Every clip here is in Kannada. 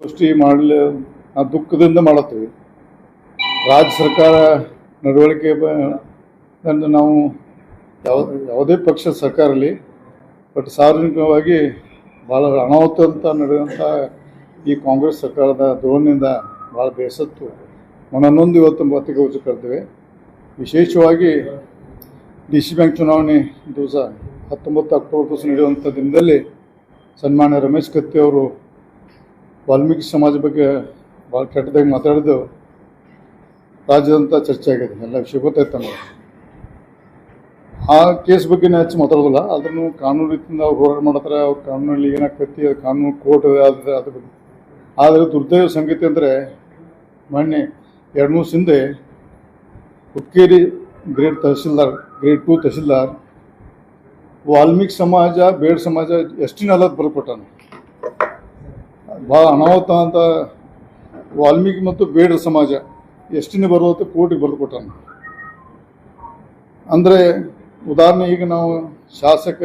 ಗೋಷ್ಠಿ ಮಾಡಲು ನಾವು ದುಃಖದಿಂದ ಮಾಡುತ್ತೇವೆ. ರಾಜ್ಯ ಸರ್ಕಾರ ನಡವಳಿಕೆ ಬಂದು ನಾವು ಯಾವ ಯಾವುದೇ ಪಕ್ಷ ಸರ್ಕಾರ ಇರಲಿ ಬಟ್ ಸಾರ್ವಜನಿಕವಾಗಿ ಭಾಳ ಅನಾಹುತ ಅಂತ ನಡೆದಂಥ ಈ ಕಾಂಗ್ರೆಸ್ ಸರ್ಕಾರದ ಧೋರಣೆಯಿಂದ ಭಾಳ ಬೇಸತ್ತು. ಮನನೊಂದು ಇವತ್ತು ಪತ್ರಿಕಾಗೋಷ್ಠಿ ಕರೆದಿವೆ. ವಿಶೇಷವಾಗಿ ಡಿ ಸಿ ಬ್ಯಾಂಕ್ ಚುನಾವಣೆ ದಿವಸ, ಹತ್ತೊಂಬತ್ತು ಅಕ್ಟೋಬರ್ ದಿವಸ ನಡೆಯುವಂಥ ದಿನದಲ್ಲಿ ಸನ್ಮಾನ್ಯ ರಮೇಶ್ ಕತ್ತಿ ಅವರು ವಾಲ್ಮೀಕಿ ಸಮಾಜ ಬಗ್ಗೆ ಭಾಳ ಕೆಟ್ಟದಾಗಿ ಮಾತಾಡಿದ್ದು ರಾಜ್ಯದಂತ ಚರ್ಚೆ ಆಗಿದೆ. ಎಲ್ಲ ವಿಷಯ ಗೊತ್ತಾಯ್ತು ನಮಗೆ. ಆ ಕೇಸ್ ಬಗ್ಗೆ ನಾನು ಹೆಚ್ಚು ಮಾತಾಡೋದಿಲ್ಲ. ಆದ್ರೂ ಕಾನೂನು ರೀತಿಯಿಂದ ಅವ್ರು ಹೋರಾಟ ಮಾಡ್ತಾರೆ. ಅವ್ರ ಕಾನೂನಲ್ಲಿ ಏನಾಗ್ತೈತಿ, ಅದು ಕಾನೂನು ಕೋರ್ಟ್ ಅದ ಅದ್ರ ಬಗ್ಗೆ. ಆದರೆ ದುರ್ದೈವ ಸಂಗತಿ ಅಂದರೆ ಮೊನ್ನೆ ಎರಡು ಮೂರು ಹಿಂದೆ Hukkeri grade tahsildar, grade two tahsildar Valmiki ಸಮಾಜ, ಬೇಡ ಸಮಾಜ ಎಷ್ಟಿನ ಅಲ್ಲದ ಬರ್ಕೊಟ್ಟಾನ ಭಾಳ ಅನಾಹುತ ಅಂತ ವಾಲ್ಮೀಕಿ ಮತ್ತು ಬೇಡರ ಸಮಾಜ ಎಷ್ಟಿನ ಬರುವಂತ ಕೋರ್ಟಿಗೆ ಬರೆದು ಕೊಟ್ಟಾನ ಅಂದರೆ ಉದಾಹರಣೆ ಈಗ ನಾವು ಶಾಸಕ,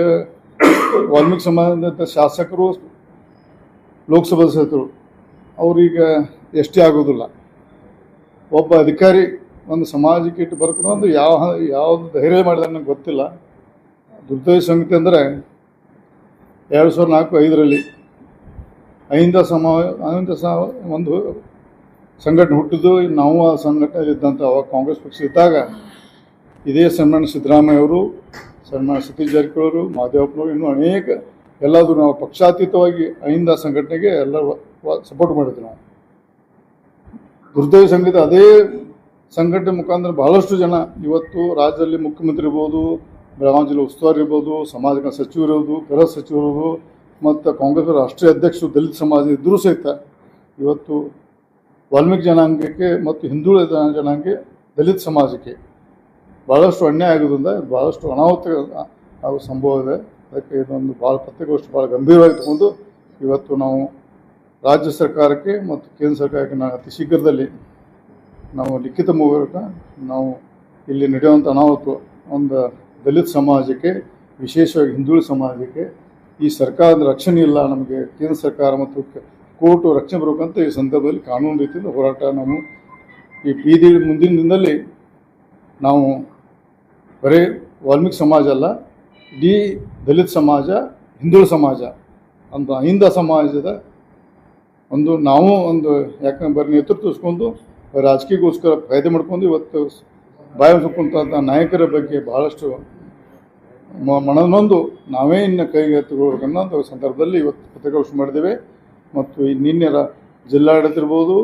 ವಾಲ್ಮೀಕಿ ಸಮಾಜದ ಶಾಸಕರು, ಲೋಕಸಭಾ ಸದಸ್ಯರು, ಅವ್ರೀಗ ಎಷ್ಟೇ ಆಗೋದಿಲ್ಲ. ಒಬ್ಬ ಅಧಿಕಾರಿ ಒಂದು ಸಮಾಜಕ್ಕೆ ಇಟ್ಟು ಬರ್ಕೊಂಡು ಒಂದು ಯಾವ, ಯಾವ್ದು ಧೈರ್ಯ ಮಾಡಿದ ನನಗೆ ಗೊತ್ತಿಲ್ಲ. ದುರ್ದೈವ ಸಂಗತಿ ಅಂದರೆ ಎರಡು ಸಾವಿರದ ನಾಲ್ಕು ಐದರಲ್ಲಿ ಅಹಿಂದ ಸಮ ಅಹಿಂದ ಸ ಒಂದು ಸಂಘಟನೆ ಹುಟ್ಟಿದ್ದು, ನಾವು ಆ ಸಂಘಟನೆ ಇದ್ದಂಥ ಅವಾಗ ಕಾಂಗ್ರೆಸ್ ಪಕ್ಷ ಇದ್ದಾಗ, ಇದೇ ಸನ್ಮಾನ ಸಿದ್ದರಾಮಯ್ಯ ಅವರು ಸನ್ಮಾನ ಸತೀಶ್ ಜಾರಕಿಹೊಳಿ ಮಾದೇವಪ್ಪನವರು ಇನ್ನೂ ಅನೇಕ ಎಲ್ಲಾದರೂ ನಾವು ಪಕ್ಷಾತೀತವಾಗಿ ಅಹಿಂದ ಸಂಘಟನೆಗೆ ಎಲ್ಲ ಸಪೋರ್ಟ್ ಮಾಡಿದ್ವಿ ನಾವು. ದುರ್ದೈವ ಸಂಗೀತ ಅದೇ ಸಂಘಟನೆ ಮುಖಾಂತರ ಬಹಳಷ್ಟು ಜನ ಇವತ್ತು ರಾಜ್ಯದಲ್ಲಿ ಮುಖ್ಯಮಂತ್ರಿ ಇರ್ಬೋದು ಬೆಳಗಾವಿ ಜಿಲ್ಲೆ ಉಸ್ತುವಾರಿ ಇರ್ಬೋದು, ಸಮಾಜ ಸಚಿವರು ಇರ್ಬೋದು, ಗೃಹ ಸಚಿವರು ಮತ್ತು ಕಾಂಗ್ರೆಸ್ ರಾಷ್ಟ್ರೀಯ ಅಧ್ಯಕ್ಷರು ದಲಿತ ಸಮಾಜ ಇದ್ದರೂ ಸಹಿತ ಇವತ್ತು ವಾಲ್ಮೀಕಿ ಜನಾಂಗಕ್ಕೆ ಮತ್ತು ಹಿಂದುಳಿದ ಜನಾಂಗಕ್ಕೆ ದಲಿತ ಸಮಾಜಕ್ಕೆ ಭಾಳಷ್ಟು ಅನ್ಯಾಯ ಆಗೋದ್ರಿಂದ ಭಾಳಷ್ಟು ಅನಾಹುತ ಆಗೋ ಸಂಭವ ಇದೆ. ಅದಕ್ಕೆ ಇದೊಂದು ಭಾಳ ಪತ್ರಿಕೋಷ್ಠಿ ಭಾಳ ಗಂಭೀರವಾಗಿ ತಗೊಂಡು ಇವತ್ತು ನಾವು ರಾಜ್ಯ ಸರ್ಕಾರಕ್ಕೆ ಮತ್ತು ಕೇಂದ್ರ ಸರ್ಕಾರಕ್ಕೆ ನಾವು ಅತಿ ಶೀಘ್ರದಲ್ಲಿ ನಾವು ಲಿಖಿತ ಮೂಲಕ ನಾವು ಇಲ್ಲಿ ನಡೆಯುವಂಥ ಅನಾಹುತ ಒಂದು ದಲಿತ ಸಮಾಜಕ್ಕೆ, ವಿಶೇಷವಾಗಿ ಹಿಂದುಳಿದ ಸಮಾಜಕ್ಕೆ ಈ ಸರ್ಕಾರದ ರಕ್ಷಣೆ ಇಲ್ಲ, ನಮಗೆ ಕೇಂದ್ರ ಸರ್ಕಾರ ಮತ್ತು ಕೋರ್ಟು ರಕ್ಷಣೆ ಬರಬೇಕಂತ ಈ ಸಂದರ್ಭದಲ್ಲಿ ಕಾನೂನು ರೀತಿಯಿಂದ ಹೋರಾಟ ನಾವು ಈ ಬೀದಿ ಮುಂದಿನ ದಿನದಲ್ಲಿ ನಾವು ಬರೀ ವಾಲ್ಮೀಕಿ ಸಮಾಜ ಅಲ್ಲ, ಇಡೀ ದಲಿತ ಸಮಾಜ ಹಿಂದೂ ಸಮಾಜ ಅಂತ ಅಹಿಂದ ಸಮಾಜದ ಒಂದು ನಾವು ಒಂದು ಯಾಕಂದ್ರೆ ಬರೀ ನೇತೃತ್ವ ಇಸ್ಕೊಂಡು ರಾಜಕೀಯಕ್ಕೋಸ್ಕರ ಫಾಯ್ದೆ ಮಾಡ್ಕೊಂಡು ಇವತ್ತು ಬಾಯಿ ನಾಯಕರ ಬಗ್ಗೆ ಬಹಳಷ್ಟು ಮನನೊಂದು, ನಾವೇ ಇನ್ನು ಕೈಗೆ ಸಂದರ್ಭದಲ್ಲಿ ಇವತ್ತು ಪತ್ರಿಕಾಗೋಷ್ಠಿ ಮಾಡಿದ್ದೇವೆ. ಮತ್ತು ನಿನ್ನೆ ರ- ಜಿಲ್ಲಾಡಳಿತ ಇರ್ಬೋದು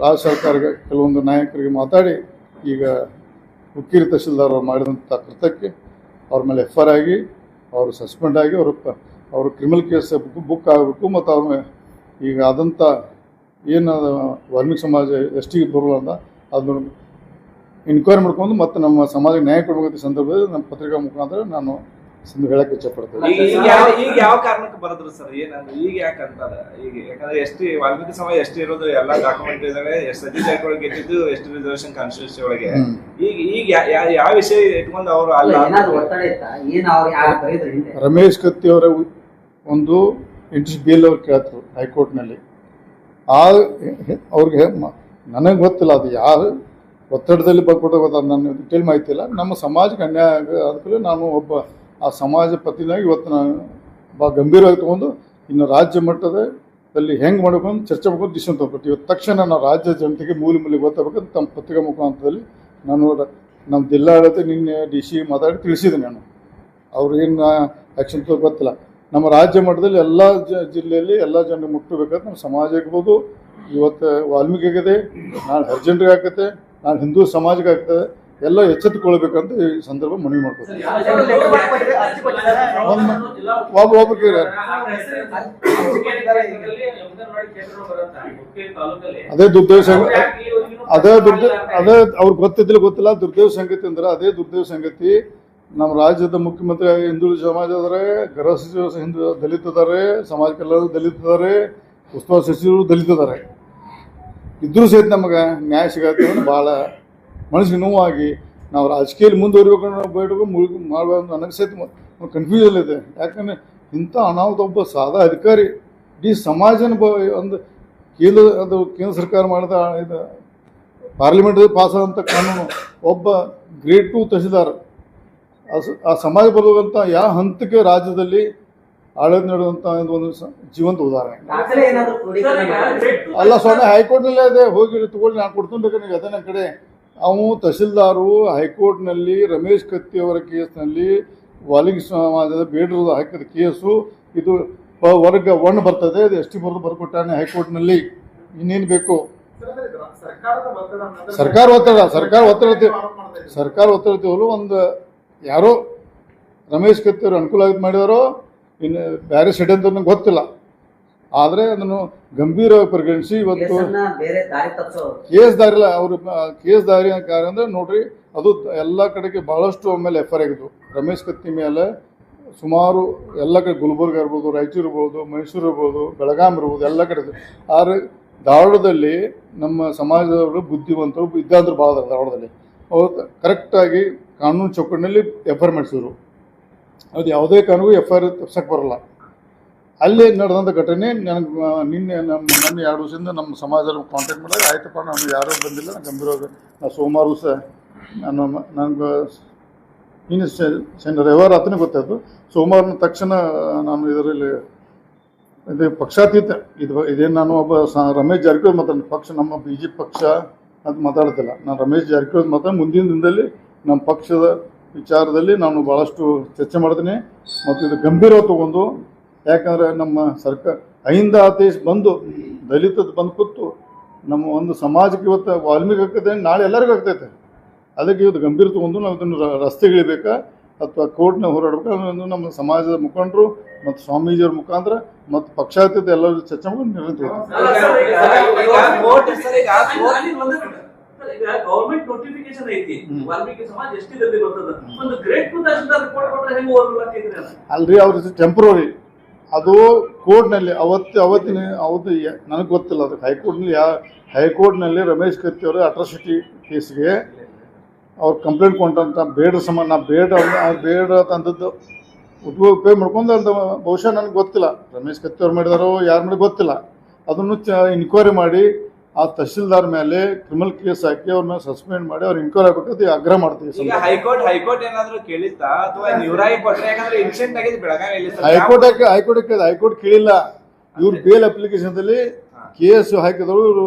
ರಾಜ್ಯ ಸರ್ಕಾರಕ್ಕೆ ಕೆಲವೊಂದು ನಾಯಕರಿಗೆ ಮಾತಾಡಿ, ಈಗ ಹುಕ್ಕೇರಿ ತಹಸೀಲ್ದಾರ್ ಅವರು ಮಾಡಿದಂಥ ಕೃತ್ಯಕ್ಕೆ ಅವ್ರ ಮೇಲೆ ಎಫ್ ಆರ್ ಆಗಿ, ಅವರು ಸಸ್ಪೆಂಡ್ ಆಗಿ ಅವರು ಅವರು ಕ್ರಿಮಿನಲ್ ಕೇಸ್ ಬುಕ್ ಬುಕ್ ಆಗಬೇಕು ಮತ್ತು ಅವ್ರ ಈಗ ಆದಂಥ ಏನು ವಾಲ್ಮೀಕಿ ಸಮಾಜ ಎಷ್ಟಿಗೆ ಬರಲ್ಲ ಅಂತ ಅದನ್ನು ಇನ್ಕ್ವೈರಿ ಮಾಡ್ಕೊಂಡು ಮತ್ತೆ ನಮ್ಮ ಸಮಾಜಕ್ಕೆ ನ್ಯಾಯ ಕೊಡಬೇಕಂತ ಸಂದರ್ಭದಲ್ಲಿ ನಮ್ಮ ಪತ್ರಿಕಾ ಮುಖಾಂತರ ನಾನು ಹೇಳಕ್ಕೆ ಇಚ್ಛಪಡ್ತೇನೆ. ಈಗ ಈಗ ಯಾವ ಈಗ ಯಾವ ಕಾರಣಕ್ಕೆ ಬರದ್ರು ಸರ್? ಏನಂದ್ರೆ ಈಗ ಯಾಕೆ ಅಂತಾರ? ಈಗ ಯಾಕಂದ್ರೆ ಎಷ್ಟು ವಾಲ್ಮೀಕಿ ಸಮಾಜ ಎಷ್ಟು ಇರೋದು ಎಲ್ಲ ಡಾಕ್ಯುಮೆಂಟ್ ಇದಾವೆ ಎಷ್ಟು ಸತೀಶ್ ಒಳಗೆ ಗೆದ್ದಿದ್ದು ಎಷ್ಟು ರಿಸರ್ವೇಶನ್ ಕಾನ್ಸ್ಟಿಟ್ಯೂನ್ಸಿ ಒಳಗೆ. ಈಗ ಈಗ ಯಾವ ವಿಷಯ ಇಟ್ಕೊಂಡು ಅವರು ಅಲ್ಲ ರಮೇಶ್ ಕತ್ತಿ ಅವರ ಒಂದು ಇಂಟ್ರೆಸ್ ಬಿಲ್ ಅವ್ರು ಕೇಳ್ತರು ಹೈಕೋರ್ಟ್ನಲ್ಲಿ. ಆ ಅವ್ರಿಗೆ ಮ- ನನಗೆ ಗೊತ್ತಿಲ್ಲ ಅದು ಯಾರು ಒತ್ತಡದಲ್ಲಿ ಬರ್ಕೊಟ್ಟು ಗೊತ್ತಾಗ ನನ್ನ ಡಿಟೇಲ್ ಮಾಹಿತಿ ಇಲ್ಲ. ನಮ್ಮ ಸಮಾಜಕ್ಕೆ ಅನ್ಯಾಯ ಆದಮೇಲೆ ನಾನು ಒಬ್ಬ ಆ ಸಮಾಜ ಪ್ರತಿನಿಧಿಯಾಗಿ ಇವತ್ತು ನಾನು ಭಾಳ ಗಂಭೀರವಾಗಿ ತಗೊಂಡು ಇನ್ನು ರಾಜ್ಯ ಮಟ್ಟದಲ್ಲಿ ಹೆಂಗೆ ಮಾಡಬೇಕು ಚರ್ಚೆ ಮಾಡ್ಕೊಂಡು ಡಿಸಿಷನ್ ತೊಗೊಬೇಕು ಇವತ್ತು ತಕ್ಷಣ ನಾವು ರಾಜ್ಯ ಜನತೆಗೆ ಮೂಲೆ ಮೂಲೆ ಗೊತ್ತಾಗಬೇಕಂತ ತಮ್ಮ ಪತ್ರಿಕಾ ಮುಖಾಂತರದಲ್ಲಿ ನಾನು ನಮ್ಮ ಜಿಲ್ಲಾಡಳಿತ ನಿನ್ನೆ ಡಿ ಸಿ ಮಾತಾಡಿ ತಿಳಿಸಿದೆ ನಾನು. ಅವ್ರು ಏನು ಆ್ಯಕ್ಷನ್ ತಗೋ ಗೊತ್ತಿಲ್ಲ. ನಮ್ಮ ರಾಜ್ಯ ಮಟ್ಟದಲ್ಲಿ ಎಲ್ಲ ಜಿಲ್ಲೆಯಲ್ಲಿ ಎಲ್ಲ ಜನರಿಗೆ ಮುಟ್ಟಬೇಕಂತ ನಮ್ಮ ಸಮಾಜ ಇರ್ಬೋದು ಇವತ್ತು ವಾಲ್ಮೀಕಿ ಆಗಿದೆ ನಾಳೆ ಅರ್ಜೆಂಟ್ಗೆ ಆಕತ್ತೆ ನಾಳೆ ಹಿಂದೂ ಸಮಾಜಕ್ಕೆ ಆಗ್ತದೆ ಎಲ್ಲ ಎಚ್ಚೆತ್ತುಕೊಳ್ಬೇಕಂತ ಈ ಸಂದರ್ಭ ಮನವಿ ಮಾಡ್ಕೊತೀನಿ ಒಬ್ಬ ಒಬ್ಬರಿಗೆ ಅದೇ ದುರ್ದೇವ ಅದೇ ದುರ್ದ ಅದೇ ಅವ್ರಿಗೆ ಗೊತ್ತಿದ್ದಿಲ್ಲ ಗೊತ್ತಿಲ್ಲ ದುರ್ದೇವ ಸಂಗತಿ ಅಂದ್ರೆ ಅದೇ ದುರ್ದೇವ ಸಂಗತಿ ನಮ್ಮ ರಾಜ್ಯದ ಮುಖ್ಯಮಂತ್ರಿ ಹಿಂದುಳಿದ ಸಮಾಜ ಅದಾರೆ ಗೃಹ ಸಚಿವರು ಹಿಂದೂ ದಲಿತ ಅದಾರೆ ಸಮಾಜ ಕಲ್ಯಾಣ ದಲಿತ ಇದ್ದಾರೆ ಉಸ್ತುವಾರಿ ಸಚಿವರು ದಲಿತ ಇದ್ದಾರೆ ಇದ್ರೂ ಸಹಿತ ನಮಗೆ ನ್ಯಾಯ ಸಿಗತ್ತೆ ಭಾಳ ಮನಸ್ಸಿಗೆ ನೋವಾಗಿ ನಾವು ರಾಜಕೀಯದಲ್ಲಿ ಮುಂದುವರಿಬೇಕು ಬೇಡ ಬೇಡಬೇಕು ಮುಳುಗಿ ಮಾಡಬೇಕು ನನಗೆ ಸಹಿತ ಕನ್ಫ್ಯೂಷನ್ ಇದೆ. ಯಾಕಂದ್ರೆ ಇಂಥ ಅನಾಹುತ ಒಬ್ಬ ಸಾದಾ ಅಧಿಕಾರಿ ಇಡೀ ಸಮಾಜನ ಒಂದು ಕೇಂದ್ರ, ಅದು ಕೇಂದ್ರ ಸರ್ಕಾರ ಮಾಡಿದ ಇದು ಪಾರ್ಲಿಮೆಂಟ್ ಆದಂಥ ಕಾನೂನು ಒಬ್ಬ ಗ್ರೇಟ್ ಟು ತಹಸೀಲ್ದಾರ್. ಆ ಸಮಾಜ ಬರುವಂಥ ಯಾವ ಹಂತಕ್ಕೆ ರಾಜ್ಯದಲ್ಲಿ ಆಡಳಿತ ನಡೆಯುವಂಥ ಒಂದು ಜೀವಂತ ಉದಾಹರಣೆ. ಅಲ್ಲ ಸ್ವಾಮಿ ಹೈಕೋರ್ಟ್ನಲ್ಲೇ ಅದೇ ಹೋಗಿ ತಗೊಳ್ಳಿ. ನಾನು ಕೊಡ್ತೀನಿ ಬೇಕಾದ್ರೆ ನೀವು ಅದೇ ನನ್ನ ಕಡೆ. ಅವು ತಹಸೀಲ್ದಾರು ಹೈಕೋರ್ಟ್ನಲ್ಲಿ ರಮೇಶ್ ಕತ್ತಿ ಅವರ ಕೇಸ್ನಲ್ಲಿ ವಾಲಿಂಗ್ ಸಮಾಜದ ಬೇಡರು ಹಾಕಿದ ಕೇಸು. ಇದು ವರ್ಗ ಒನ್ ಬರ್ತದೆ. ಅದು ಎಸ್ ಟಿ ಬರೆದು ಬರ್ಕೊಟ್ಟಾನೆ ಹೈಕೋರ್ಟ್ನಲ್ಲಿ. ಇನ್ನೇನು ಬೇಕು? ಸರ್ಕಾರ ಒತ್ತಡ. ಸರ್ಕಾರ ಒತ್ತಡ ಸರ್ಕಾರ ಒತ್ತಡ ಒಂದು ಯಾರೋ ರಮೇಶ್ ಕತ್ತಿ ಅವರು ಅನುಕೂಲ ಆಗಿ ಮಾಡಿದಾರೋ ಇನ್ನು ಬೇರೆ ಅಂತ ನಂಗೆ ಗೊತ್ತಿಲ್ಲ. ಆದರೆ ಅದನ್ನು ಗಂಭೀರವಾಗಿ ಪರಿಗಣಿಸಿ ಇವತ್ತು ಕೇಸ್ ದಾರಿ ಇಲ್ಲ ದಾರಿಲ್ಲ ಅವರು ಕೇಸ್ ದಾರಿ ಕಾರ್ಯ ಅಂದರೆ ನೋಡ್ರಿ ಅದು ಎಲ್ಲ ಕಡೆಗೆ ಬಹಳಷ್ಟು ಆಮೇಲೆ ಎಫ್ ಐ ಆಗಿದ್ವು ರಮೇಶ್ ಕತ್ತಿ ಮೇಲೆ ಸುಮಾರು ಎಲ್ಲ ಕಡೆ ಗುಲ್ಬರ್ಗ ಇರ್ಬೋದು ರಾಯಚೂರು ಇರ್ಬೋದು ಮೈಸೂರು ಇರ್ಬೋದು ಬೆಳಗಾಂ ಇರ್ಬೋದು ಎಲ್ಲ ಕಡೆ ಆದರೆ ಧಾರವಾಡದಲ್ಲಿ ನಮ್ಮ ಸಮಾಜದವರು ಬುದ್ಧಿವಂತರು ಇದ್ದಾದ್ರೂ ಭಾಳ ಧಾರವಾಡದಲ್ಲಿ. ಅವ್ರು ಕರೆಕ್ಟಾಗಿ ಕಾನೂನು ಚೌಕಟ್ಟಿನಲ್ಲಿ ಎಫ್ ಐ ಆರ್ ಮಾಡಿಸಿದ್ರು. ಅದು ಯಾವುದೇ ಕಾರಣಕ್ಕೂ ಎಫ್ ಐ ಆರ್ ತಪ್ಸಕ್ಕೆ ಬರಲ್ಲ. ಅಲ್ಲಿ ನಡೆದಂಥ ಘಟನೆ ನನಗೆ ನಿನ್ನೆ ನಮ್ಮ ನನ್ನ ಎರಡು ವರ್ಷದಿಂದ ನಮ್ಮ ಸಮಾಜದ ಕಾಂಟ್ಯಾಕ್ಟ್ ಮಾಡಿದಾಗ, ಆಯ್ತಪ್ಪ, ನಾನು ಯಾರೂ ಬಂದಿಲ್ಲ, ನಾನು ಗಂಭೀರವಾಗಿ, ನಾನು ಸೋಮವಾರ ದಿವಸ ನಾನು ನನಗೆ ನಿನ್ನೆ ಶನಿ ರವಿವಾರ ಹತ್ತನೇ ಗೊತ್ತಾಯ್ತು. ಸೋಮವಾರ ತಕ್ಷಣ ನಾನು ಇದರಲ್ಲಿ ಇದು ಪಕ್ಷಾತೀತ. ಇದು, ಇದೇನು ನಾನು ಒಬ್ಬ ರಮೇಶ್ ಜಾರಕಿಹೊಳಿ ಮಾತಾಡ ಪಕ್ಷ, ನಮ್ಮ ಬಿ ಜೆ ಪಕ್ಷ ಅಂತ ಮಾತಾಡ್ತಿಲ್ಲ. ನಾನು ರಮೇಶ್ ಜಾರಕಿಹೊಳಿ ಮಾತಾಡಿ ಮುಂದಿನ ದಿನದಲ್ಲಿ ನಮ್ಮ ಪಕ್ಷದ ವಿಚಾರದಲ್ಲಿ ನಾನು ಭಾಳಷ್ಟು ಚರ್ಚೆ ಮಾಡ್ತೀನಿ ಮತ್ತು ಇದು ಗಂಭೀರವಾಗಿ ತಗೊಂಡು ಯಾಕಂದರೆ ನಮ್ಮ ಸರ್ಕಾರ ಅಹಿಂದ ಆದೇಶ ಬಂದು ದಲಿತದ ಬಂದು ಕೂತು ನಮ್ಮ ಒಂದು ಸಮಾಜಕ್ಕೆ ಇವತ್ತು ವಾಲ್ಮೀಕಿ ಆಗ್ತದೆ ನಾಳೆ ಎಲ್ಲರಿಗೂ ಆಗ್ತೈತೆ ಅದಕ್ಕೆ ಇವತ್ತು ಗಂಭೀರ ತಗೊಂಡು ನಾವು ಇದನ್ನು ರಸ್ತೆಗಿಳಿಬೇಕಾ ಅಥವಾ ಕೋರ್ಟ್ನ ಹೋರಾಡಬೇಕು ನಮ್ಮ ಸಮಾಜದ ಮುಖಂಡರು ಮತ್ತು ಸ್ವಾಮೀಜಿಯವ್ರ ಮುಖಾಂತರ ಮತ್ತು ಪಕ್ಷಾತೀತ ಎಲ್ಲರೂ ಚರ್ಚೆ ಮಾಡಿ ನಿರ್ಣಯ ಗೌರ್ಮೆಂಟ್ ನೋಟಿಫಿಕೇಶನ್ ಐತಿ. ವಾಲ್ಮೀಕಿ ಸಮಾಜ ಎಷ್ಟಿದಲ್ಲಿ ಬರ್ತದ ಒಂದು ಗ್ರೇಟ್ ತಹಶೀಲ್ದಾರ್ ರಿಪೋರ್ಟ್ ಕೊಟ್ರೆ ಹೆಂಗ್ ಓದಲಾಗ್ತಿದ್ರಿ ಅಲ್ರಿ ಅವ್ರ ಟೆಂಪ್ರರಿ ಅದು ಕೋರ್ಟ್ನಲ್ಲಿ ಅವತ್ತು ಅವತ್ತಿನ ಅವತ್ತು ನನಗೆ ಗೊತ್ತಿಲ್ಲ ಅದು. ಹೈಕೋರ್ಟ್ನಲ್ಲಿ ಯಾ ಹೈಕೋರ್ಟ್ನಲ್ಲಿ ರಮೇಶ್ ಕತ್ತಿ ಅವರು ಅಟ್ರಾಸಿಟಿ ಕೇಸ್ಗೆ ಅವ್ರು ಕಂಪ್ಲೇಂಟ್ ಕೊಟ್ಟಂತ ಬೇಡ ಸಮ ನಾ ಬೇಡ ಬೇಡ ಅಂತಂದದ್ದು ಉಪಯೋಗ ಉಪಯೋಗ ಮಾಡ್ಕೊಂಡು ಅಂತ ಬಹುಶಃ ನನಗೆ ಗೊತ್ತಿಲ್ಲ. ರಮೇಶ್ ಕತ್ತಿ ಅವ್ರು ಮಾಡಿದಾರೋ ಯಾರು ಮಾಡಿ ಗೊತ್ತಿಲ್ಲ. ಅದನ್ನು ಚ ಇನ್ಕ್ವೈರಿ ಮಾಡಿ ಆ ತಹಶೀಲ್ದಾರ್ ಮೇಲೆ ಕ್ರಿಮಿನಲ್ ಕೇಸ್ ಹಾಕಿ ಅವ್ರನ್ನ ಸಸ್ಪೆಂಡ್ ಮಾಡಿ ಅವ್ರ ಇನ್ಕ್ವೈರಿ ಆಗ್ಬೇಕಂತ ಆಗ್ರಹ ಮಾಡ್ತೀವಿ ಈಗ. ಹೈಕೋರ್ಟ್ ಹೈಕೋರ್ಟ್ ಏನಾದ್ರು ಕೇಳಿತ್ತಾ? ಅಥವಾ ನೀವ್ರಾಗಿ ಕೊಟ್ರೆ ಯಾಕಂದ್ರೆ ಇನ್ಸಿಡೆಂಟ್ ಆಗಿದೆ ಬೆಳಗಾವಿಯಲ್ಲಿ. ಹೈಕೋರ್ಟ್ ಹಾಕಿ ಹೈಕೋರ್ಟ್ ಕೇಳಿದ ಹೈಕೋರ್ಟ್ ಕೇಳಿಲ್ಲ. ಇವ್ರು ಬೇಲ್ ಅಪ್ಲಿಕೇಶನ್ದಲ್ಲಿ ಕೇಸ್ ಹಾಕಿದ್ರು ಇವರು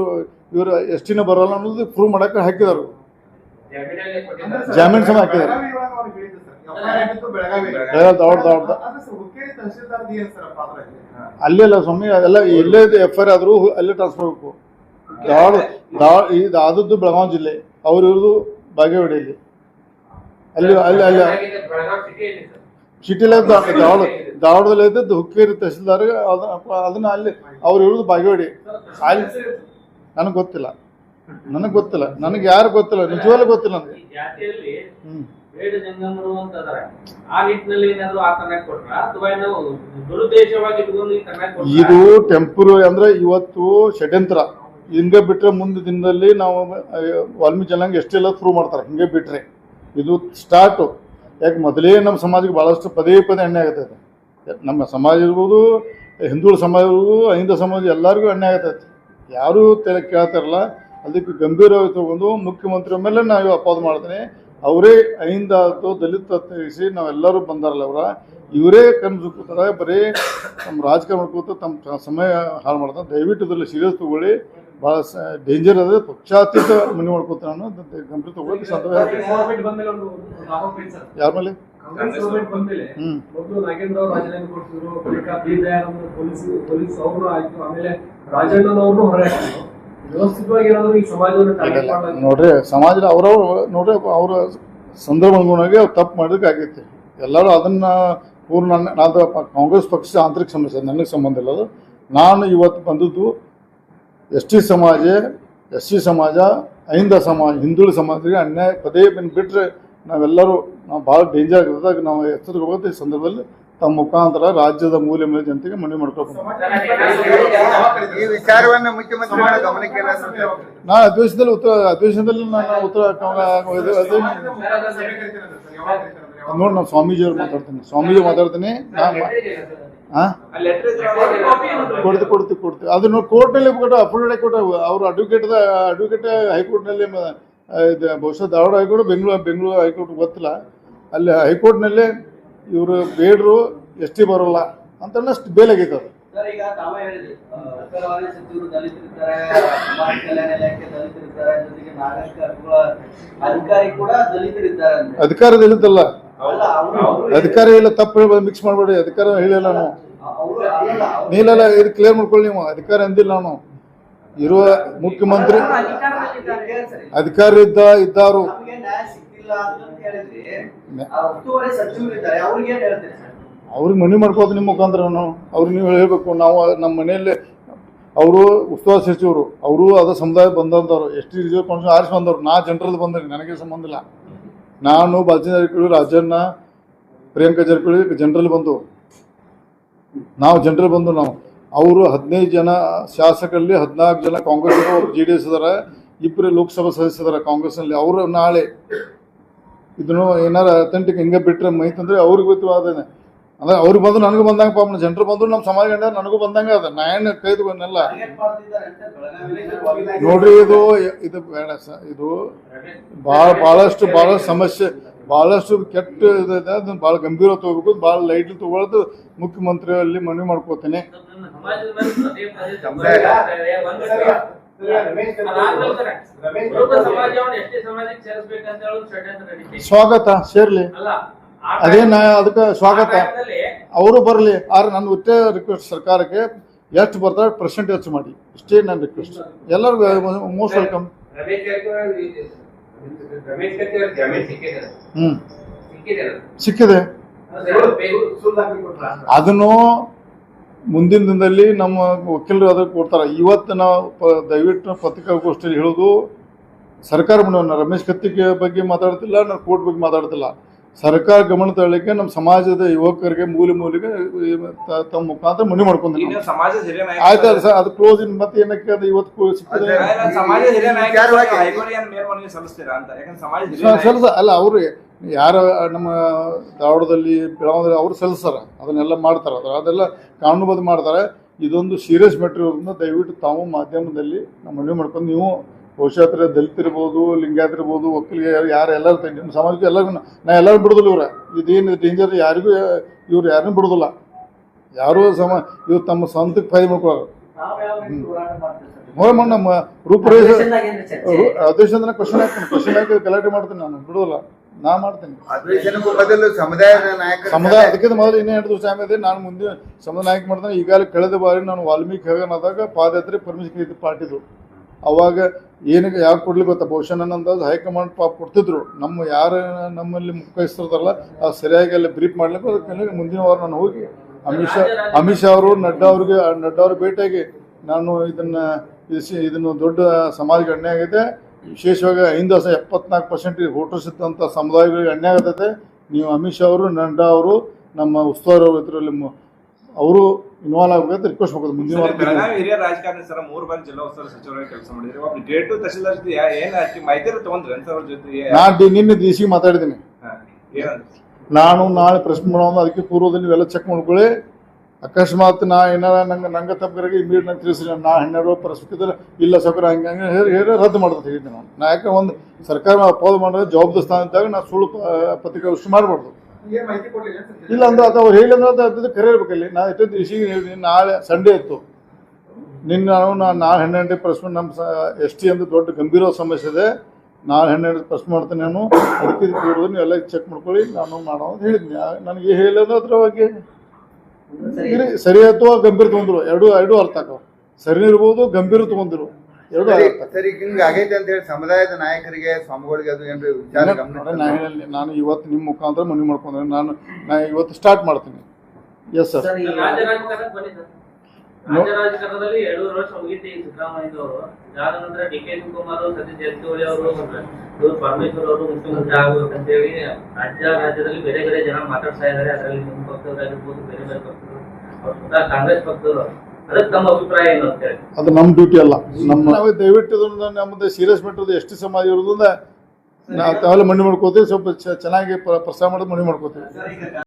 ಇವರು ಎಷ್ಟಿನ ಬರಲ್ಲ ಅನ್ನೋದು ಪ್ರೂವ್ ಮಾಡಕ್ಕೆ ಹಾಕಿದರು ಜಾಮೀನ್ ಸಮ ಹಾಕಿದ್ದಾರೆ. ಬೆಳಗಾವಿ ಧಾರವಾಡ ಧಾರವಾಡ ಅಲ್ಲೇ ಅಲ್ಲ ಸ್ವಾಮಿ ಅದೆಲ್ಲ ಎಲ್ಲೇ ಎಫ್ ಐ ಆರ್ ಆದರೂ ಅಲ್ಲೇ ಟ್ರಾನ್ಸ್ಫರ್ ಆಗಬೇಕು. ಧಾರವಾಡ ಇದು ಆದದ್ದು ಬೆಳಗಾವಿ ಜಿಲ್ಲೆ ಅವ್ರು ಇರೋದು ಬಾಗೇವಾಡಿಯಲ್ಲಿ. ಅಲ್ಲಿ ಅಲ್ಲಿ ಅಲ್ಲಿ. ಸಿಟಿಲೇ ಧಾರವಾಡ ಧಾರವಾಡದಲ್ಲಿ ಇದ್ದದ್ದು ಹುಕ್ಕೇರಿ ತಹಸೀಲ್ದಾರ್ ಅದ- ಅದನ್ನ ಅಲ್ಲಿ ಅವ್ರು ಇರೋದು ಬಾಗೇವಾಡಿ. ಅಲ್ಲಿ ನನಗೆ ಗೊತ್ತಿಲ್ಲ. ನನಗೆ ಗೊತ್ತಿಲ್ಲ. ನನಗೆ ಯಾರು ಗೊತ್ತಿಲ್ಲ. ನಿಜವಾಗ್ಲೂ ಗೊತ್ತಿಲ್ಲ ನನಗೆ. ಜಾತಿಯಲ್ಲಿ ಹ್ಮ್. ಬೇಡ ಜಂಗಮರು ಅಂತ ಆ ನಿಟ್ಟಿನಲ್ಲಿ ಏನಾದ್ರು ಆ ಕನ್ನಡ ಕೊಟ್ರ? ಅಥವಾ ನಾವು ದುರುದ್ದೇಶವಾಗಿ ಇಟ್ಕೊಂಡು ಈ ಕನ್ನಡ ಇದು ಟೆಂಪರರಿ ಅಂದ್ರೆ ಇವತ್ತು ಷಡ್ಯಂತ್ರ. ಹಿಂಗೆ ಬಿಟ್ಟರೆ ಮುಂದೆ ದಿನದಲ್ಲಿ ನಾವು ವಾಲ್ಮೀಕಿ ಜನಾಂಗ ಎಷ್ಟೆಲ್ಲ ಪ್ರೂವ್ ಮಾಡ್ತಾರೆ, ಹಿಂಗೆ ಬಿಟ್ಟರೆ ಇದು ಸ್ಟಾರ್ಟು ಯಾಕೆ ಮೊದಲೇ ನಮ್ಮ ಸಮಾಜಕ್ಕೆ ಭಾಳಷ್ಟು ಪದೇ ಪದೇ ಎಣ್ಣೆ ಆಗತೈತೆ ನಮ್ಮ ಸಮಾಜ ಇರ್ಬೋದು, ಹಿಂದೂಳ ಸಮಾಜ ಇರ್ಬೋದು, ಅಹಿಂದ ಸಮಾಜ ಎಲ್ಲರಿಗೂ ಎಣ್ಣೆ ಆಗತೈತೆ. ಯಾರೂ ತಲೆ ಕೇಳ್ತಾರಲ್ಲ ಅದಕ್ಕೆ ಗಂಭೀರವಾಗಿ ತಗೊಂಡು ಮುಖ್ಯಮಂತ್ರಿ ಮೇಲೆ ನಾವು ಅಪವಾದ ಮಾಡ್ತೀನಿ. ಅವರೇ ಅಹಿಂದ ಆಯಿತು ದಲಿತ ತೆಗೆಸಿ ನಾವೆಲ್ಲರೂ ಬಂದಾರಲ್ಲ ಅವರ. ಇವರೇ ಕಣ್ಣು ಕೂತಾರೆ ಬರೀ ನಮ್ಮ ರಾಜಕಾರಣ ಕೂತು ತಮ್ಮ ಸಮಯ ಹಾಳು ಮಾಡ್ತಾರೆ. ದಯವಿಟ್ಟು ಇದರಲ್ಲಿ ಸೀರಿಯಸ್ ತಗೊಳ್ಳಿ. ಭಾಳ ಡೇಂಜರ್ ಅದ ಪಕ್ಷಾತೀತ ಮನೆ ಮಾಡ್ಕೋತಾರೆ ನಾನು ಗಂಭೀರ ತಗೊಳ್ಳಿ ಸಾಧ್ಯ ಯಾರ ಮೇಲೆ. ನೋಡ್ರಿ ಸಮಾಜದ ಅವ್ರವ್ರು ನೋಡ್ರಿ ಅವ್ರ ಸಂದರ್ಭ ಅನುಗುಣವಾಗಿ ಅವ್ರು ತಪ್ಪು ಮಾಡೋದಕ್ಕೆ ಆಗೈತಿ. ಎಲ್ಲರೂ ಅದನ್ನ ಪೂರ್ಣ ನಾನು ಕಾಂಗ್ರೆಸ್ ಪಕ್ಷ ಆಂತರಿಕ ಸಮಸ್ಯೆ ನನಗೆ ಸಂಬಂಧ ಇಲ್ಲ ಅದು. ನಾನು ಇವತ್ತು ಬಂದದ್ದು ಎಸ್ ಟಿ ಸಮಾಜ ಎಸ್ ಸಿ ಸಮಾಜ ಅಹಿಂದ ಸಮಾಜ ಹಿಂದುಳಿದ ಸಮಾಜಕ್ಕೆ ಅನ್ಯಾಯ ಪದೇ ಬಿನ್ ಬಿಟ್ಟರೆ ನಾವೆಲ್ಲರೂ ನಾವು ಭಾಳ ಡೇಂಜರ್ ಆಗಿರೋದಾಗ ನಾವು ಎಚ್ಚರಿಕೆ ಈ ಸಂದರ್ಭದಲ್ಲಿ ತಮ್ಮ ಮುಖಾಂತರ ರಾಜ್ಯದ ಮೂಲೆ ಮೇಲೆ ಜನತೆಗೆ ಮನವಿ ಮಾಡ್ಕೋಬೇಕು ಈ ವಿಚಾರವನ್ನ ಮುಖ್ಯಮಂತ್ರಿಗಳ ಗಮನಕ್ಕೆ ಏನಾದ್ರು ನಾ ಅಧಿವೇಶನದಲ್ಲಿ ಉತ್ತರ ಅಧಿವೇಶನದಲ್ಲಿ ನಾನು ಉತ್ತರ ನೋಡಿ ನಾನು ಸ್ವಾಮೀಜಿಯವ್ರು ಮಾತಾಡ್ತೀನಿ. ಸ್ವಾಮೀಜಿ ಮಾತಾಡ್ತೀನಿ. ನಾನು ಹಾ ಕೊಡ್ತು ಕೊಡ್ತು ಕೊಡ್ತೀವಿ ಅದನ್ನು ಕೋರ್ಟ್ನಲ್ಲಿ ಕೊಟ್ಟು ಅಫಿಡವಿಟ್ ಕೊಟ್ಟು ಅವರು ಅಡ್ವೊಕೇಟ್ ಅಡ್ವೊಕೇಟ್ ಹೈಕೋರ್ಟ್ನಲ್ಲಿ ಬಹುಶಃ Dharwad high court Bengaluru Bengaluru high court ಗೊತ್ತಿಲ್ಲ. ಅಲ್ಲಿ ಹೈಕೋರ್ಟ್ನಲ್ಲಿ ಇವರು ಬೇಡರು ಎಸ್ ಟಿ ಬರೋಲ್ಲ ಅಂತ ಅಷ್ಟು ಬೇಲಾಗೈತೆ ಅದು. ಅಧಿಕಾರದಲ್ಲಿದ್ದಲ್ಲ ಅಧಿಕಾರ ಇಲ್ಲ ತಪ್ಪು ಹೇಳ್ಬೋದು ಮಿಕ್ಸ್ ಮಾಡ್ಬೇಡಿ ಅಧಿಕಾರ ಹೇಳಿಲ್ಲ ನಾವು. ನೀಲೆಲ್ಲ ಇದು ಕ್ಲಿಯರ್ ಮಾಡ್ಕೊಳ್ಳಿ ನೀವು ಅಧಿಕಾರ ಅಂದಿಲ್ಲ ನಾವು ಇರುವ ಮುಖ್ಯಮಂತ್ರಿ ಅಧಿಕಾರಿ ಇದ್ದ ಇದ್ದಾರು. ಅವ್ರಿಗೆ ಮನವಿ ಮಾಡ್ಕೋದು ನಿಮ್ಮ ಮುಖಾಂತರ ನಾವು ಅವ್ರಿಗೆ ನೀವು ಹೇಳಬೇಕು ನಾವು ನಮ್ಮ ಮನೆಯಲ್ಲಿ ಅವರು ಉಸ್ತುವಾರಿ ಸಚಿವರು ಅವರು ಅದ ಸಮುದಾಯ ಬಂದಂಥವ್ರು ಎಷ್ಟು ರಿಸರ್ವ್ ಕೌನ್ಸಿಲ್ ಆರಿಸಿ ಬಂದವರು ನಾ ಜನರಲ್ಲಿ ಬಂದ್ರೆ ನನಗೆ ಸಂಬಂಧ ಇಲ್ಲ. ನಾನು ಬಾಲಚಂದ್ರ ಜಾರಕಿಹೊಳಿ ರಾಜಣ್ಣ, ಪ್ರಿಯಾಂಕಾ ಜಾರಕಿಹೊಳಿ ಜನರಲ್ ಬಂದು. ನಾವು ಜನರಲ್ ಬಂದು ನಾವು. ಅವರು ಹದಿನೈದು ಜನ ಶಾಸಕರಲ್ಲಿ ಹದಿನಾಲ್ಕು ಜನ ಕಾಂಗ್ರೆಸ್ ಜೆ ಡಿ ಎಸ್ ಇದಾರೆ ಇಬ್ಬರು ಲೋಕಸಭಾ ಸದಸ್ಯರ ಕಾಂಗ್ರೆಸ್ನಲ್ಲಿ. ಅವರು ನಾಳೆ ಇದನ್ನು ಏನಾರ ಅಥೆಂಟಿಕ್ ಹಿಂಗೆ ಬಿಟ್ಟರೆ ಮೈತಂದರೆ ಅವ್ರಿಗೆ ಗೊತ್ತು ಅದೇನೆ ಅಂದ್ರೆ ಅವ್ರಿಗೆ ಬಂದು ನನಗೂ ಬಂದಂಗ ಪಾಪ ಜನರು ಬಂದ್ರು ನಮ್ಮ ಸಮಾಜ ಕಂಡ ನನಗೂ ಬಂದಂಗ ಅದ. ನಾ ಏನು ಕೈದು ಬಂದೆಲ್ಲ. ನೋಡ್ರಿ ಇದು ಇದು ಬೇಡ ಸ ಇದು ಭಾಳ ಭಾಳಷ್ಟು ಭಾಳಷ್ಟು ಸಮಸ್ಯೆ ಭಾಳಷ್ಟು ಕೆಟ್ಟ ಇದು ಅದನ್ನ ಭಾಳ ಗಂಭೀರ ತಗೋಬೇಕು ಭಾಳ ಲೈಟ್ ತಗೊಳ್ಳೋದು ಮುಖ್ಯಮಂತ್ರಿ ಅಲ್ಲಿ ಮನವಿ ಮಾಡ್ಕೋತೇನೆ. ಸ್ವಾಗತ ಸೇರ್ಲಿ. ಅದೇ ನಾ ಅದಕ್ಕೆ ಸ್ವಾಗತ. ಅವರು ಬರಲಿ ಆದ್ರೆ ನನ್ನ ಒಟ್ಟೆ ರಿಕ್ವೆಸ್ಟ್ ಸರ್ಕಾರಕ್ಕೆ ಎಷ್ಟು ಬರ್ತಾರೆ ಪರ್ಸೆಂಟ್ ಹೆಚ್ಚು ಮಾಡಿ. ಇಷ್ಟೇ ನನ್ನ ರಿಕ್ವೆಸ್ಟ್ ಎಲ್ಲರಿಗೂ ಮೋಸ್ಟ್ ವೆಲ್ಕಮ್ ಹ್ಮ್. ಸಿಕ್ಕಿದೆ ಅದನ್ನು ಮುಂದಿನ ದಿನದಲ್ಲಿ ನಮ್ಮ ವಕೀಲರು ಅದಕ್ಕೆ ಕೊಡ್ತಾರೆ. ಇವತ್ತು ನಾವು ಪ- ದಯವಿಟ್ಟು ಪತ್ರಿಕಾಗೋಷ್ಠಿಯಲ್ಲಿ ಹೇಳೋದು ಸರ್ಕಾರ ರಮೇಶ್ ಕತ್ತಿಗೆ ಬಗ್ಗೆ ಮಾತಾಡ್ತಿಲ್ಲ ನಾನು ಕೋರ್ಟ್ ಬಗ್ಗೆ ಮಾತಾಡ್ತಿಲ್ಲ. ಸರ್ಕಾರ ಗಮನ ತಗೊಳ್ಳಿಕ್ಕೆ ನಮ್ಮ ಸಮಾಜದ ಯುವಕರಿಗೆ ಮೂಲೆ ಮೂಲೆಗೆ ತ- ತಮ್ಮ ಮುಖಾಂತರ ಮನವಿ ಮಾಡ್ಕೊಂಡಿಲ್ಲ ಆಯ್ತು ಅದು ಸರ್ ಅದು ಕ್ಲೋಸ್ ಇನ್ ಮತ್ತೆ ಏನಕ್ಕೆ ಅದು ಇವತ್ತು ಸಿಕ್ಕಿದೆ? ಅಲ್ಲ ಅವರು ಯಾರ ನಮ್ಮ ಧಾರವಾಡದಲ್ಲಿ ಬೆಳವಣಿಗೆ ಅವರು ಸಲ್ಲಿಸ್ತಾರೆ. ಅದನ್ನೆಲ್ಲ ಮಾಡ್ತಾರೆ. ಅದ್ರ ಅದೆಲ್ಲ ಕಾನೂನುಬದ್ಧ ಮಾಡ್ತಾರೆ. ಇದೊಂದು ಸೀರಿಯಸ್ ಮ್ಯಾಟ್ರ್ ಇರೋದ್ರಿಂದ ದಯವಿಟ್ಟು ತಾವು ಮಾಧ್ಯಮದಲ್ಲಿ ನಮ್ಮ ಮನವಿ ಮಾಡ್ಕೊಂಡು ನೀವು ಬಹುಶಃ ದಲಿತರಿರ್ಬೋದು ಲಿಂಗಾಯತ್ ಇರ್ಬೋದು ಒಕ್ಕಲಿಗೆ ಯಾರು ಎಲ್ಲರೂ ನಿಮ್ಮ ಸಮಾಜಕ್ಕೆ ಎಲ್ಲರಿಗೂ ನಾ- ಎಲ್ಲರೂ ಬಿಡೋದಿಲ್ಲ ಇವ್ರೆ. ಇದೇನು ಡೇಂಜರ್ ಯಾರಿಗೂ ಇವ್ರು ಯಾರನ್ನೂ ಬಿಡೋದಿಲ್ಲ. ಯಾರೂ ಸಮ ಇವ್ರು ತಮ್ಮ ಸ್ವಂತಕ್ಕೆ ಫೈದೆ ಮಾಡ್ಕೊಳ್ಳೋರು ಸರ್ ನೋಡಮ್ಮ ನಮ್ಮ ರೂಪರೇಷ ಅಧ್ಯಕ್ಷ ಕ್ವಶನ್ ಹಾಕ್ತೀನಿ. ಕ್ವಶನ್ ಹಾಕಿ ಗಲಾಟೆ ಮಾಡ್ತೀನಿ ನಾನು ಬಿಡೋಲ್ಲ ನಾ ಮಾಡ್ತೀನಿ. ಸಮುದಾಯ ಬದಲು ಸಮುದಾಯದ ನಾಯಕರ ಸಮುದಾಯ ಅದಕ್ಕಿಂತ ಮೊದಲು ಇನ್ನೇ ಎರಡು ದಿವಸ ಟೈಮ್ ನಾನು ಮುಂದೆ ಸಮುದಾಯ ನಾಯಕ ಮಾಡ್ತಾನೆ. ಈಗಾಗಲೇ ಕಳೆದ ಬಾರಿ ನಾನು ವಾಲ್ಮೀಕಿ ಹೆಗನಾದಾಗ ಪಾದಯಾತ್ರೆ ಪರ್ಮಿಷನ್ ಇತ್ತು ಪಾರ್ಟಿದು. ಅವಾಗ ಏನಕ್ಕೆ ಯಾಕೆ ಕೊಡ್ಲಿ ಗೊತ್ತಾ? ಬಹುಶಃ ನನ್ನ ಅಂದಾಜು ಹೈಕಮಾಂಡ್ ಪಾಪ ಕೊಡ್ತಿದ್ರು. ನಮ್ಮ ಯಾರು ನಮ್ಮಲ್ಲಿ ಮುಖ್ಯಸ್ಥರದಲ್ಲ ಆ ಸರಿಯಾಗಿ ಅಲ್ಲಿ ಬ್ರೀಫ್ ಮಾಡ್ಲಿಕ್ಕೆ ಅದಕ್ಕೆ ಮುಂದಿನ ವಾರ ನಾನು ಹೋಗಿ ಅಮಿತ್ ಶಾ ಅಮಿತ್ ಶಾ ಅವರು, ನಡ್ಡಾ ಅವ್ರಿಗೆ ನಡ್ಡಾ ಅವ್ರಿಗೆ ಭೇಟಿಯಾಗಿ ನಾನು ಇದನ್ನ ಇದನ್ನು ದೊಡ್ಡ ಸಮಾಜಕ್ಕೆ ಅನ್ಯಾಯ ಆಗೈತೆ. ವಿಶೇಷವಾಗಿ ಐದು ವರ್ಷ ಎಪ್ಪತ್ನಾಲ್ಕು ಪರ್ಸೆಂಟ್ ವೋಟರ್ಸ್ ಇದ್ದಂಥ ಸಮುದಾಯಗಳಿಗೆ ಅನ್ಯಾಯ ಆಗತೈತೆ. ನೀವು ಅಮಿತ್ ಶಾ ಅವರು, ನಡ್ಡಾ ಅವರು, ನಮ್ಮ ಉಸ್ತುವಾರಿ ಇದರಲ್ಲಿ ಅವರು ಇನ್ವಾಲ್ವ್ ಅಂತ ರಿಕ್ವೆಸ್ಟ್ ಹೋಗೋದು ಮುಂದಿನ ವಾರ ಬೆಳಗಾವಿ ಹಿರಿಯ ರಾಜಕಾರಣಿ ಸರ್ ಮೂರು ಬಾರಿ ಜಿಲ್ಲಾ ಉಸ್ತುವಾರಿ ಸಚಿವರಾಗಿ ಕೆಲಸ ಮಾಡಿದ್ರೆ ಒಬ್ಬ ಗ್ರೇಟ್ ತಹಶೀಲ್ದಾರ್ ಜೊತೆ ಏನು ಅಷ್ಟ್ ಮಾಹಿತಿ ತಗೊಂಡ್ರಿ ಅಂತ ಅವ್ರ ಜೊತೆ ನಾನು ಡಿ ನಿನ್ನೆ ಡಿ ಸಿ ಮಾತಾಡಿದ್ದೀನಿ. ನಾನು ನಾಳೆ ಪ್ರಶ್ನೆ ಮಾಡೋದು ಅದಕ್ಕೆ ಪೂರ್ವದಲ್ಲಿ ನೀವೆಲ್ಲ ಚೆಕ್ ಮಾಡ್ಕೊಳ್ಳಿ. ಅಕಸ್ಮಾತ್ ನಾ ಏನಾರ ನಂಗೆ ನಂಗೆ ತಪ್ಪರಿಗೆ ಇಮೀಡಿಯೇಟ್ ನಂಗೆ ತಿಳಿಸಿ ನಾ ಹನ್ನೆರಡು ಪರಿಸ್ಥಿತಿದ್ರೆ ಇಲ್ಲ ಸೌಕರ್ಯ ಹಂಗೆ ಹಂಗೆ ಹೇಳಿ ಹೇಳಿ ರದ್ದು ಮಾಡೋದು ಹೇಳಿದ್ದೆ ನಾನು. ನಾ ಯಾಕೆ ಒಂದು ಸರ್ಕಾರ ಅಪೋದ ಮಾಡಿದ್ರೆ ಜವಾಬ್ದಾರಿ ಸ್ಥಾನ ಇದ್ದಾಗ ನಾ ಸುಳ್ಳು ಪತ್ರಿಕೆ ಪತ್ರಿಕಾಗೋಷ್ಠಿ ಮಾಡಬಾರ್ದು. ಇಲ್ಲ ಅಂದ್ರೆ ಅದು ಅವ್ರು ಹೇಳಿದ್ರೆ ಅದು ಅದು ಕರೆ ಇರ್ಬೇಕಲ್ಲಿ ನಾ ಇಷ್ಟೊಂದು ಇಸಿಗೆ ಹೇಳಿದ್ದೀನಿ ನಾಳೆ ಸಂಡೇ ಇತ್ತು. ನಿನ್ನ ನಾವು ನಾ ನಾಳೆ ಹನ್ನೆರಡು ಪ್ರಶ್ನೆ ನಮ್ಮ ಎಸ್ ಟಿ ಅಂತ ದೊಡ್ಡ ಗಂಭೀರ ಸಮಸ್ಯೆ ಇದೆ. ನಾಳೆ ಹನ್ನೆರಡು ಪ್ರಶ್ನೆ ಮಾಡ್ತೀನಿ ನಾನು. ಅದಕ್ಕೆ ಪೂರ್ವದಲ್ಲಿ ನೀವು ಎಲ್ಲ ಚೆಕ್ ಮಾಡ್ಕೊಳ್ಳಿ. ನಾನು ಮಾಡೋ ಅಂತ ಹೇಳಿದ್ನಿ. ನನಗೆ ಹೇಳಿದ್ರೆ ಅದ್ರ ಬಗ್ಗೆ ಸರಿ. ಆಯ್ತು ಗಂಭೀರ ತೊಗೊಂಡ್ರು. ಎರಡು ಎರಡು ಅರ್ಥ ಆಕವ ಸರಿ ಇರ್ಬೋದು ಗಂಭೀರ ತೊಗೊಂಡಿರು. ಎರಡು ಸರಿ ಅರ್ಥ ಹಿಂಗ ಆಗೈತೆ ಅಂತ ಹೇಳಿ ಸಮುದಾಯದ ನಾಯಕರಿಗೆ ಸ್ವಾಮಿಗಳಿಗೆ ಅದು ಏನ್ರಿ ವಿಚಾರ ಗಮನ ನಾನು ಹೇಳಿ ನಾನು ಇವತ್ತು ನಿಮ್ಮ ಮುಖಾಂತರ ಮನವಿ ಮಾಡ್ಕೊಂಡ್ರೆ ನಾನು ನಾ ಇವತ್ತು ಸ್ಟಾರ್ಟ್ ಮಾಡ್ತೀನಿ. ಎಸ್ ಸರ್ ರಾಜಕಾರಣದಲ್ಲಿ ವರ್ಷ ಮುಗಿತು ಈ ಸಿದ್ದರಾಮಯ್ಯನವರು. ಇದಾದ ನಂತರ ಡಿ ಕೆ ಶಿವಕುಮಾರ್ ಸತೀಶ್ ಜಾರಕಿಹೊಳಿ ಅವರು ಇವರು ಪರಮೇಶ್ವರ್ ಅವರು ಮುಖ್ಯಮಂತ್ರಿ ಆಗ್ಬೇಕಂತೇಳಿ ರಾಜ್ಯ ರಾಜ್ಯದಲ್ಲಿ ಬೇರೆ ಬೇರೆ ಜನ ಮಾತಾಡ್ತಾ ಇದ್ದಾರೆ. ಅದರಲ್ಲಿ ನಿಮ್ಮ ಪಕ್ಷದವರಾಗಿರ್ಬೋದು ಬೇರೆ ಬೇರೆ ಪಕ್ಷದವರು. ಅವ್ರು ಸ್ವತಃ ಕಾಂಗ್ರೆಸ್ ಪಕ್ಷದವರು. ಅದು ನಮ್ಮ ಡ್ಯೂಟಿ ಅಲ್ಲ. ನಮ್ಮ ನಾವು ದಯವಿಟ್ಟು ನಮ್ದು ನಮ್ಮದು ಸೀರಿಯಸ್ ಮೆಟ್ರದು ಎಷ್ಟು ಸಮಾಜ ಇರೋದ್ರಿಂದ ನಾವು ತಾವೆಲ್ಲ ಮಣ್ಣು ಮಾಡ್ಕೋತೀವಿ ಸ್ವಲ್ಪ ಚೆನ್ನಾಗಿ ಪ್ರಸಾರ ಮಾಡೋದು ಮಣ್ಣು ಮಾಡ್ಕೋತೀವಿ.